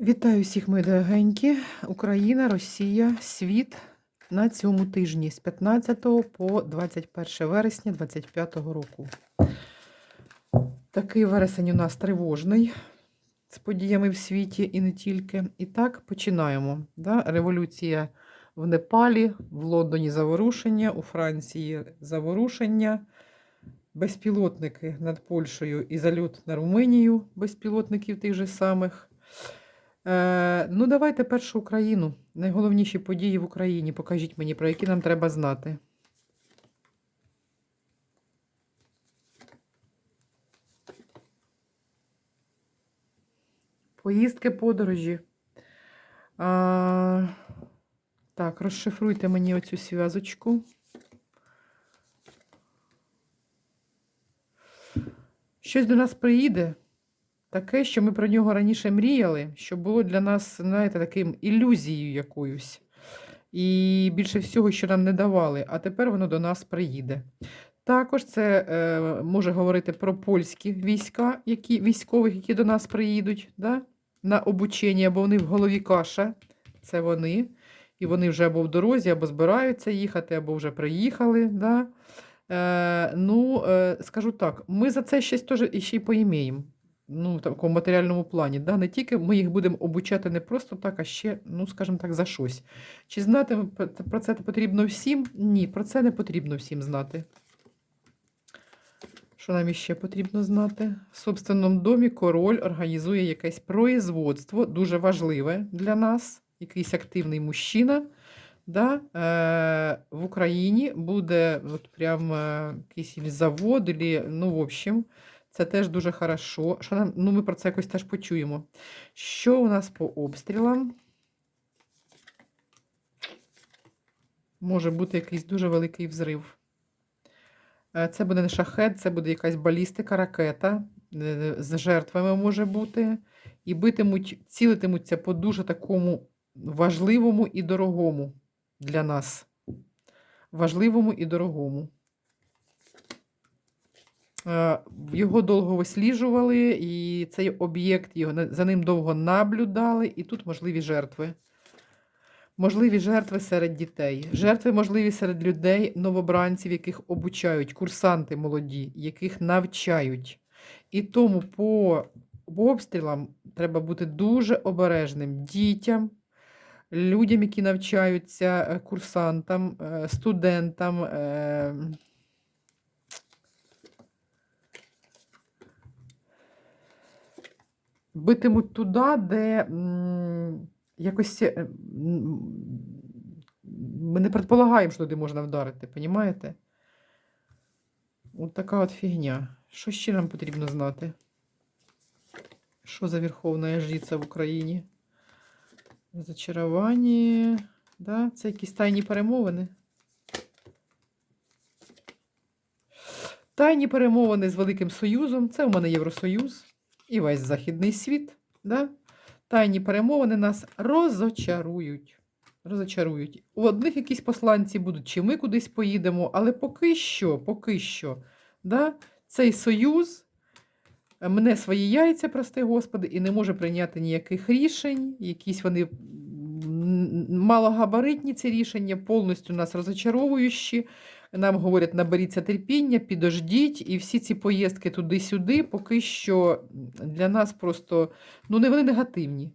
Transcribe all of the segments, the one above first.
Вітаю всіх, мої дорогенькі. Україна, Росія, світ на цьому тижні з 15 по 21 вересня 2025 року. Такий вересень у нас тривожний з подіями в світі і не тільки. І так починаємо. Да? Революція в Непалі, в Лондоні заворушення, у Франції заворушення, безпілотники над Польщею і зальот на Румунію безпілотників тих же самих. Е, ну, давайте першу Україну. Найголовніші події в Україні. Покажіть мені, про які нам треба знати. Поїздки, подорожі. А, так, розшифруйте мені оцю зв'язочку. Щось до нас приїде. Таке, що ми про нього раніше мріяли, що було для нас, знаєте, таким ілюзією якоюсь. І більше всього, що нам не давали, а тепер воно до нас приїде. Також це е, може говорити про польські війська, які, військових, які до нас приїдуть да, на обучення, бо вони в голові каша. Це вони. І вони вже або в дорозі, або збираються їхати, або вже приїхали. Да. Е, ну, е, скажу так, ми за це щось теж іще й поімеємо ну, такому матеріальному плані. Да? Не тільки ми їх будемо обучати не просто так, а ще, ну, скажімо так, за щось. Чи знати про це потрібно всім? Ні, про це не потрібно всім знати. Що нам іще потрібно знати? В собственному домі король організує якесь производство, дуже важливе для нас, якийсь активний мужчина. Да, е, В Україні буде от прям е, якийсь завод, ну, в общем, це теж дуже хорошо. Що нам, ну, Ми про це якось теж почуємо. Що у нас по обстрілам? Може бути якийсь дуже великий взрив. Е, це буде не шахет, це буде якась балістика, ракета. Е, з жертвами може бути. І битимуть, цілитимуться по дуже такому важливому і дорогому для нас. Важливому і дорогому. Е, його довго висліджували, і цей об'єкт його за ним довго наблюдали, і тут можливі жертви. Можливі жертви серед дітей, жертви можливі серед людей, новобранців, яких обучають, курсанти молоді, яких навчають. І тому по обстрілам треба бути дуже обережним дітям, людям, які навчаються, е, курсантам, е, студентам. Битимуть туди, де якось е, ми не предполагаємо, що туди можна вдарити, понімаєте? От така от фігня. Що ще нам потрібно знати? Що за Верховна жриця в Україні? Зачарування. Да? Це якісь тайні перемовини. Тайні перемовини з Великим Союзом. Це у мене Євросоюз і весь західний світ. Да? Тайні перемовини нас розочарують. Розочарують. У одних якісь посланці будуть, чи ми кудись поїдемо, але поки що, поки що, да, цей союз мене свої яйця, прости Господи, і не може прийняти ніяких рішень. Якісь вони малогабаритні ці рішення, повністю нас розочаровуючі. Нам говорять, наберіться терпіння, підождіть, і всі ці поїздки туди-сюди, поки що для нас просто ну, не вони негативні.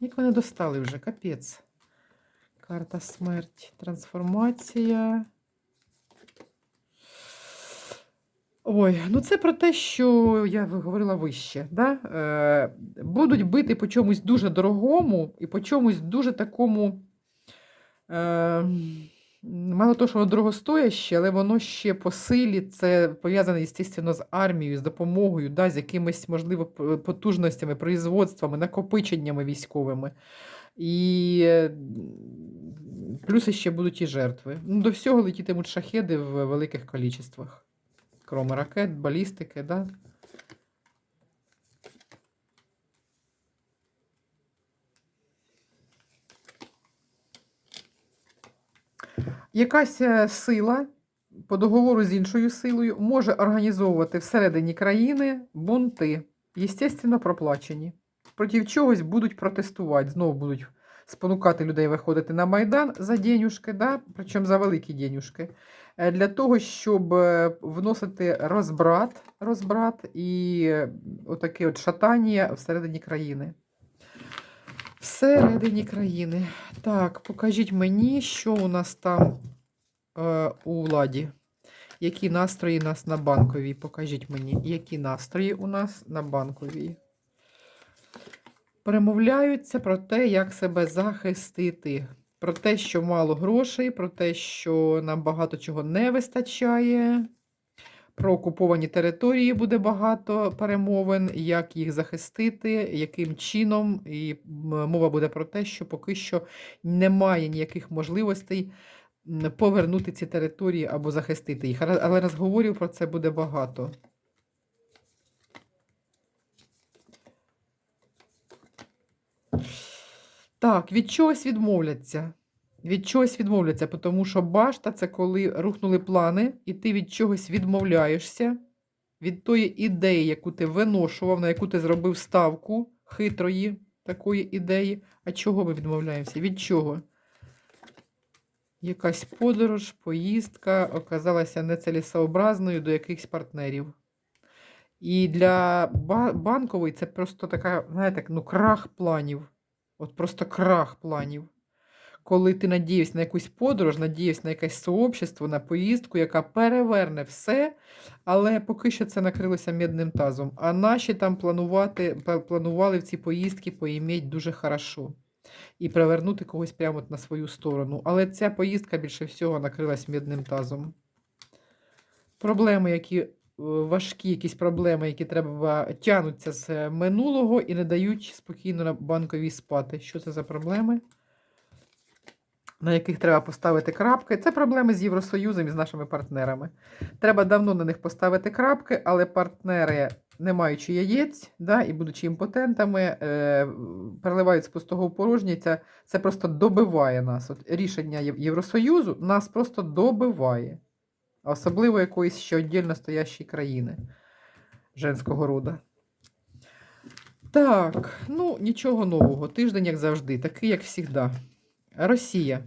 Як вони достали вже, капець. Карта смерть, трансформація. Ой, ну це про те, що я говорила вище. Да? Е, Будуть бити по чомусь дуже дорогому і по чомусь дуже такому. Е, Мало того, що воно дорогостояще, але воно ще по силі, це пов'язане, звісно, з армією, з допомогою, да, з якимись, можливо, потужностями, производствами, накопиченнями військовими. І плюс ще будуть і жертви. Ну, До всього летітимуть шахеди в великих кількостях. Крім ракет, балістики. Да? Якась е, сила по договору з іншою силою може організовувати всередині країни бунти, естественно, проплачені. проти чогось будуть протестувати, знову будуть спонукати людей виходити на Майдан за денюшки, да? причому за великі денюшки, е, для того, щоб е, вносити розбрат, розбрат і отаке от шатання всередині країни. Всередині країни. Так, покажіть мені, що у нас там е, у владі. Які настрої у нас на банковій? Покажіть мені, які настрої у нас на банковій. Перемовляються про те, як себе захистити. Про те, що мало грошей, про те, що нам багато чого не вистачає. Про окуповані території буде багато перемовин, як їх захистити, яким чином. І мова буде про те, що поки що немає ніяких можливостей повернути ці території або захистити їх. Але- розговорів про це буде багато. Так, від чогось відмовляться. Від чогось відмовляться, тому що башта це коли рухнули плани, і ти від чогось відмовляєшся, від тої ідеї, яку ти виношував, на яку ти зробив ставку хитрої такої ідеї. А чого ми відмовляємося? Від чого? Якась подорож, поїздка оказалася нецелесообразною до якихось партнерів. І для банкової це просто така, знаєте, ну, крах планів. От просто крах планів. Коли ти надіявся на якусь подорож, надіявся на якесь сообщество, на поїздку, яка переверне все, але поки що це накрилося мідним тазом. А наші там планувати, планували в ці поїздки поїметь дуже хорошо і привернути когось прямо на свою сторону. Але ця поїздка більше всього накрилась мідним тазом. Проблеми, які е, важкі, якісь проблеми, які треба тягнуться з е, минулого і не дають спокійно на банковій спати. Що це за проблеми? На яких треба поставити крапки. Це проблеми з Євросоюзом і з нашими партнерами. Треба давно на них поставити крапки, але партнери, не маючи яєць, да, і будучи імпотентами, е, переливають з пустого в порожнє. Це, це просто добиває нас. От рішення Євросоюзу нас просто добиває. Особливо якоїсь ще віддільно стоящої країни женського роду. Так, ну нічого нового. Тиждень, як завжди, такий, як завжди. Росія.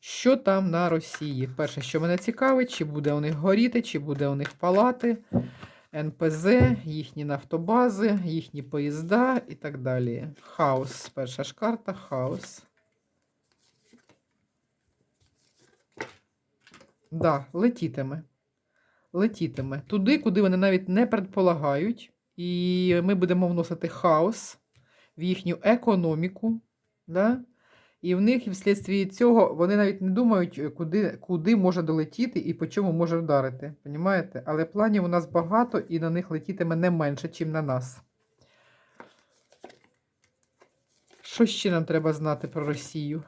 Що там на Росії? Перше, що мене цікавить, чи буде у них горіти, чи буде у них палати, НПЗ, їхні нафтобази, їхні поїзда і так далі. Хаос. Перша ж карта хаос. Да, летітиме. Летітиме. Туди, куди вони навіть не предполагають. І ми будемо вносити хаос в їхню економіку. Да? І в них, і вслідстві цього, вони навіть не думають, е, куди, куди може долетіти і по чому може вдарити. Понімаєте? Але планів у нас багато, і на них летітиме не менше, ніж на нас. Що ще нам треба знати про Росію?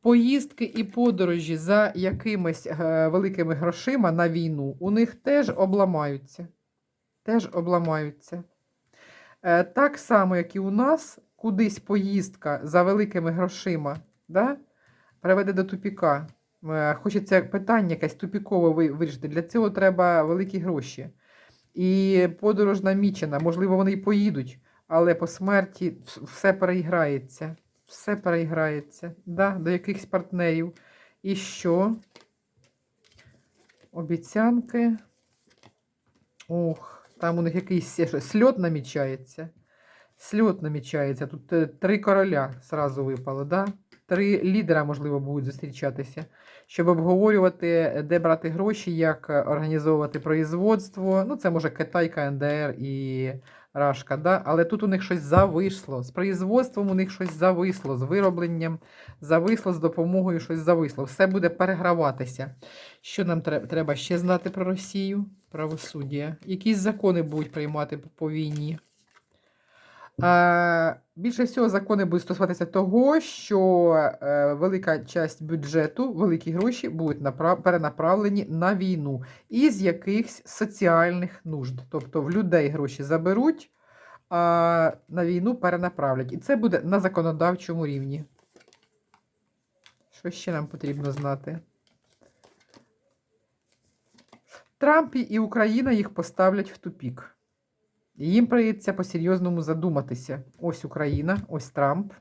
Поїздки і подорожі за якимись е, великими грошима на війну у них теж обламаються. Теж обламаються. Е, так само, як і у нас, кудись поїздка за великими грошима да, приведе до тупіка. Е, хочеться питання якесь тупікове вирішити. Для цього треба великі гроші. І подорож намічена. Можливо, вони й поїдуть, але по смерті все переіграється. Все переіграється. Да, до якихось партнерів. І що? Обіцянки. Ох, там у них якийсь сльот намічається. Сльот намічається. Тут е, три короля зразу випало, да? Три лідера, можливо, будуть зустрічатися, щоб обговорювати, е, де брати гроші, як е, організовувати производство. Ну, це може Китай, КНДР і Рашка, да? але тут у них щось зависло. З производством у них щось зависло, з виробленням зависло, з допомогою щось зависло. Все буде переграватися. Що нам треба ще знати про Росію? Правосуддя. Якісь закони будуть приймати по війні. Більше всього закони будуть стосуватися того, що е, велика часть бюджету, великі гроші будуть перенаправлені на війну із якихось соціальних нужд. Тобто в людей гроші заберуть, а на війну перенаправлять. І це буде на законодавчому рівні. Що ще нам потрібно знати? Трамп і Україна їх поставлять в тупік. Їм прийдеться по-серйозному задуматися. Ось Україна, ось Трамп.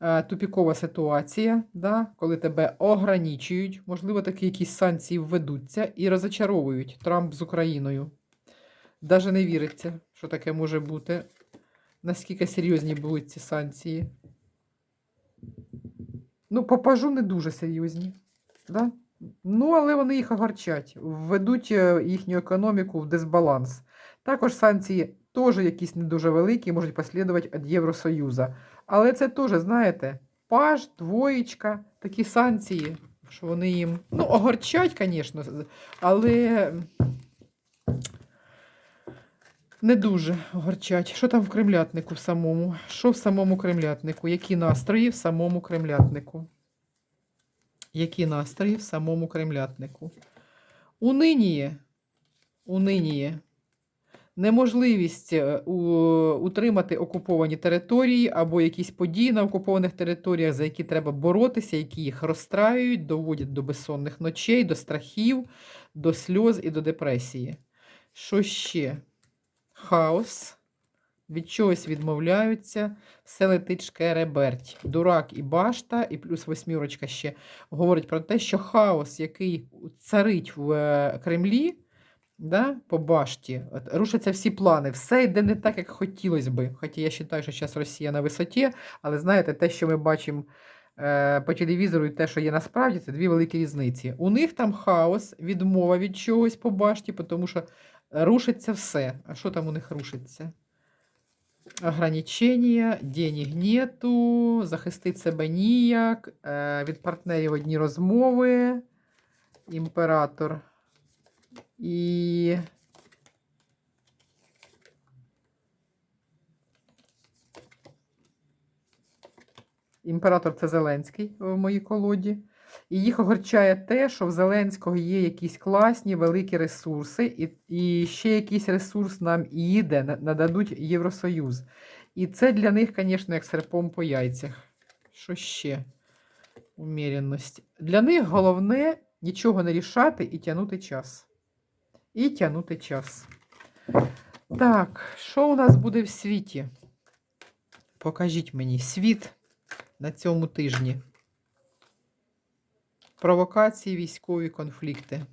Е, Тупікова ситуація, да, коли тебе ограничують, можливо, такі якісь санкції введуться і розочаровують Трамп з Україною. Даже не віриться, що таке може бути. Наскільки серйозні будуть ці санкції. Ну, попажу не дуже серйозні. Да? Ну, але вони їх огорчать, введуть е, їхню економіку в дисбаланс. Також санкції теж якісь не дуже великі, можуть послідувати від Євросоюзу. Але це теж, знаєте, паж, двоєчка, такі санкції, що вони їм. Ну, огорчать, звісно, але не дуже огорчать. Що там в кремлятнику в самому? Що в самому кремлятнику? Які настрої в самому кремлятнику? Які настрої в самому кремлятнику? Униніє. Униніє. Неможливість е, утримати окуповані території або якісь події на окупованих територіях, за які треба боротися, які їх розстраюють, доводять до безсонних ночей, до страхів, до сльоз і до депресії. Що ще? Хаос. Від чогось відмовляються, все летить шкереберть. Дурак і башта, і плюс восьмірочка ще говорить про те, що хаос, який царить в е, Кремлі, да, по башті, от, рушаться всі плани, все йде не так, як хотілося би. Хоча я вважаю, що зараз Росія на висоті, але знаєте, те, що ми бачимо е, по телевізору, і те, що є насправді, це дві великі різниці. У них там хаос, відмова від чогось по башті, тому що рушиться все. А що там у них рушиться? Ограничення, денег нету, захистити себе ніяк, е, від партнерів одні розмови, імператор. І імператор це Зеленський в моїй колоді. І їх огорчає те, що в Зеленського є якісь класні великі ресурси, і, і ще якийсь ресурс нам їде, нададуть Євросоюз. І це для них, звісно, як серпом по яйцях. Що ще? Уміряність. Для них головне нічого не рішати і тягнути час. І тягнути час. Так, що у нас буде в світі? Покажіть мені світ на цьому тижні. Провокації, військові конфлікти.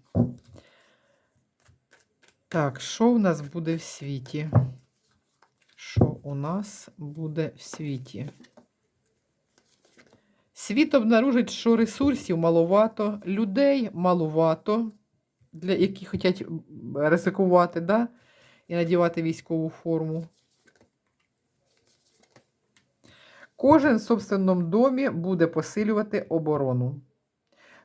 Так, що у нас буде в світі? Що у нас буде в світі? Світ обнаружить, що ресурсів маловато, людей маловато, для які хочуть ризикувати, да? і надівати військову форму. Кожен в собственному домі буде посилювати оборону.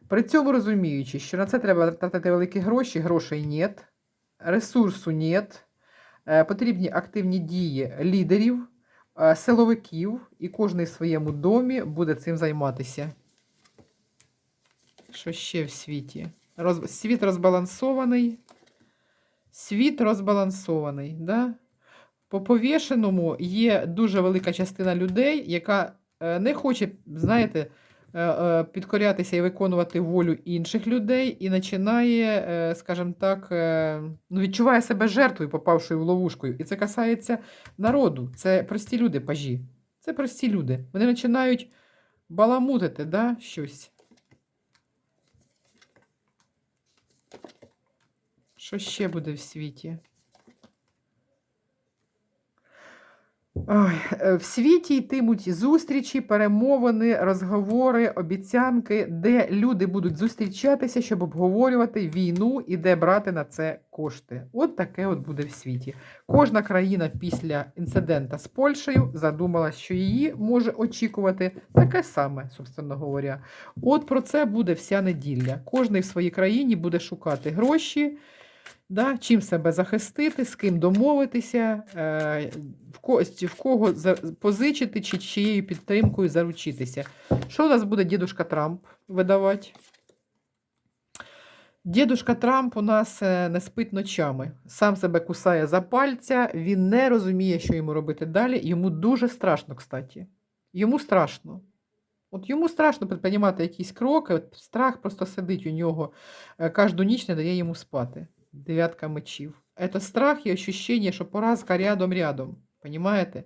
При цьому розуміючи, що на це треба тратити великі гроші, грошей нет, ресурсу нет, е, потрібні активні дії лідерів, е, силовиків, і кожен в своєму домі буде цим займатися. Що ще в світі? Роз... Світ розбалансований. Світ розбалансований. Да? По повішеному є дуже велика частина людей, яка е, не хоче, знаєте, е, е, підкорятися і виконувати волю інших людей, і починає, скажімо так, ну, відчуває себе жертвою, попавшою в ловушку. І це касається народу. Це прості люди, пажі. Це прості люди. Вони починають баламутити да, щось. Що ще буде в світі? Ой, е, в світі йтимуть зустрічі, перемовини, розговори, обіцянки, де люди будуть зустрічатися, щоб обговорювати війну і де брати на це кошти. От таке от буде в світі. Кожна країна після інцидента з Польщею задумала, що її може очікувати таке саме, собственно говоря. От про це буде вся неділя. Кожний в своїй країні буде шукати гроші. Да, чим себе захистити, з ким домовитися, е, в, ко, в кого позичити чи чиєю підтримкою заручитися. Що у нас буде дідушка Трамп видавати? Дідушка Трамп у нас е, не спить ночами. Сам себе кусає за пальця, він не розуміє, що йому робити далі. Йому дуже страшно, кстати. Йому страшно. От йому страшно підприймати якісь кроки, от страх просто сидить у нього е, кожну ніч, не дає йому спати. Дев'ятка мечів. Это страх і ощущение, що поразка рядом-рядом. Понимаєте?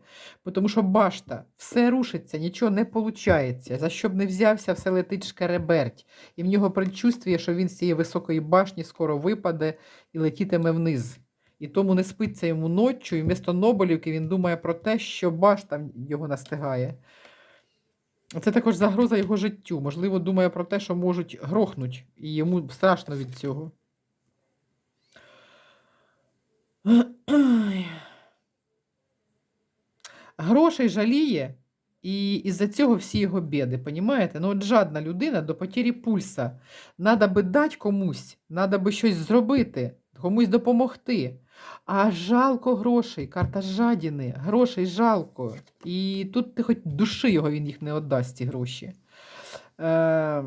Тому що башта, все рушиться, нічого не виходить. За що б не взявся, все летить шкереберть. І в нього предчувствує, що він з цієї високої башні скоро випаде і летітиме вниз. І тому не спиться йому ночі, і вмісто Нобелівки він думає про те, що башта його настигає. Це також загроза його життю. Можливо, думає про те, що можуть грохнуть, і йому страшно від цього. Ой. Грошей жаліє, і із-за цього всі його біди, понімаєте? Ну, от жадна людина до потері пульса. Надо би дати комусь, надо би щось зробити, комусь допомогти. А жалко грошей, карта жадіни, грошей жалко. І тут ти хоч души його він їх не віддасть, ці гроші. Е,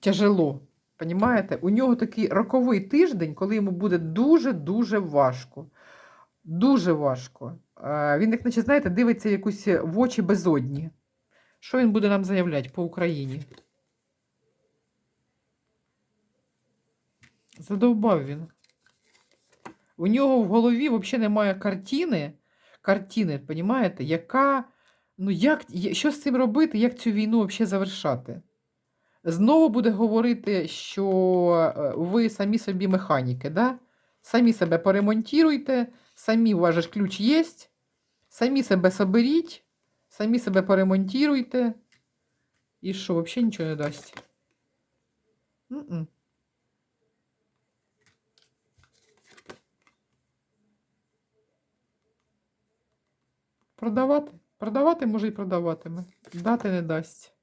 тяжело. Понімаєте? У нього такий роковий тиждень, коли йому буде дуже-дуже важко. Дуже важко. Е, Він, як наче, знаєте, дивиться якусь в очі безодні. Що він буде нам заявляти по Україні? Задовбав він. У нього в голові взагалі немає картини, картини, понімаєте, яка, ну як, що з цим робити, як цю війну взагалі завершати? Знову буде говорити, що е, ви самі собі механіки, да? самі себе поремонтуйте, самі у ключ є, самі себе соберіть, самі себе поремонтуйте. І що, взагалі нічого не дасть? М-м. Продавати? Продавати може і продаватиме. Дати не дасть.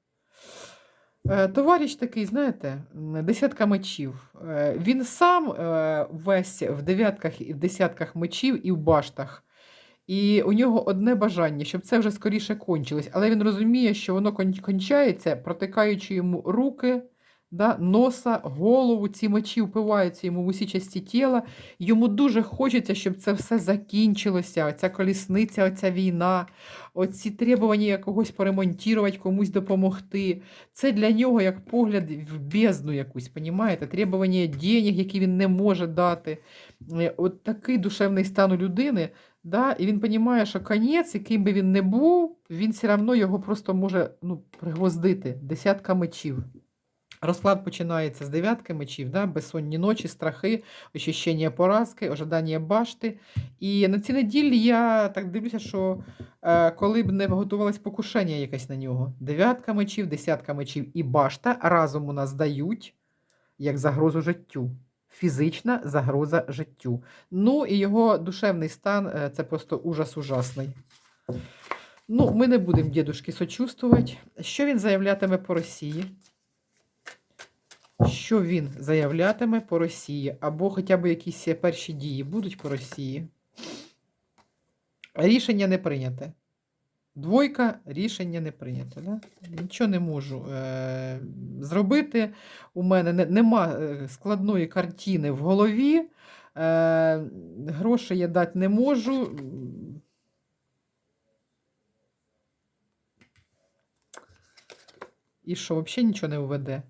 Е, Товариш такий, знаєте, десятка мечів. Е, Він сам е, весь в дев'ятках і в десятках мечів і в баштах. І у нього одне бажання, щоб це вже скоріше кончилось. Але він розуміє, що воно кончається, протикаючи йому руки, да, носа, голову. Ці мечі впиваються йому в усі часті тіла. Йому дуже хочеться, щоб це все закінчилося. Оця колісниця, оця війна, оці требування когось поремонтувати, комусь допомогти. Це для нього як погляд в бездну якусь, понімаєте? Требування денег, які він не може дати. Е, От такий душевний стан у людини. Да? І він розуміє, що конець, яким би він не був, він все одно його просто може ну, пригвоздити. Десятка мечів. Розклад починається з дев'ятки мечів, да? безсонні ночі, страхи, ощущення поразки, ожидання башти. І на цій неділі я так дивлюся, що е, коли б не готувалось покушення якесь на нього, дев'ятка мечів, десятка мечів і башта разом у нас дають як загрозу життю. Фізична загроза життю. Ну і його душевний стан е, це просто ужас ужасний. Ну, ми не будемо дідушки сочувствувати. Що він заявлятиме по Росії? Що він заявлятиме по Росії? Або хоча б якісь перші дії будуть по Росії? Рішення не прийняте. Двойка рішення не прийнято. Да? Нічого не можу е- зробити. У мене не, нема е, складної картини в голові. Е- грошей я дати не можу. І що, взагалі нічого не введе?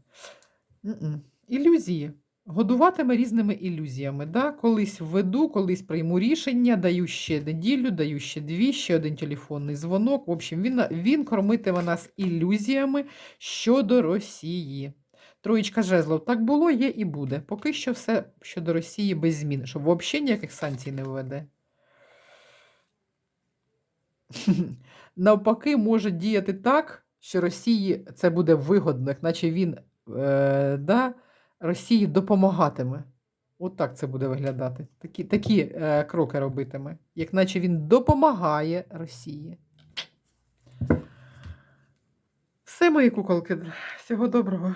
Ілюзії. Годуватиме різними ілюзіями. Да? Колись введу, колись прийму рішення, даю ще неділю, даю ще дві, ще один телефонний дзвонок. В общем, він, він кормитиме нас ілюзіями щодо Росії. Троєчка жезлов. Так було, є і буде. Поки що все щодо Росії без змін, щоб взагалі ніяких санкцій не введе. Навпаки, може діяти так, що Росії це буде вигодно, наче він е, да, Росії допомагатиме. От так це буде виглядати. Такі, такі е, кроки робитиме, як наче він допомагає Росії. Все, мої куколки. Всього доброго.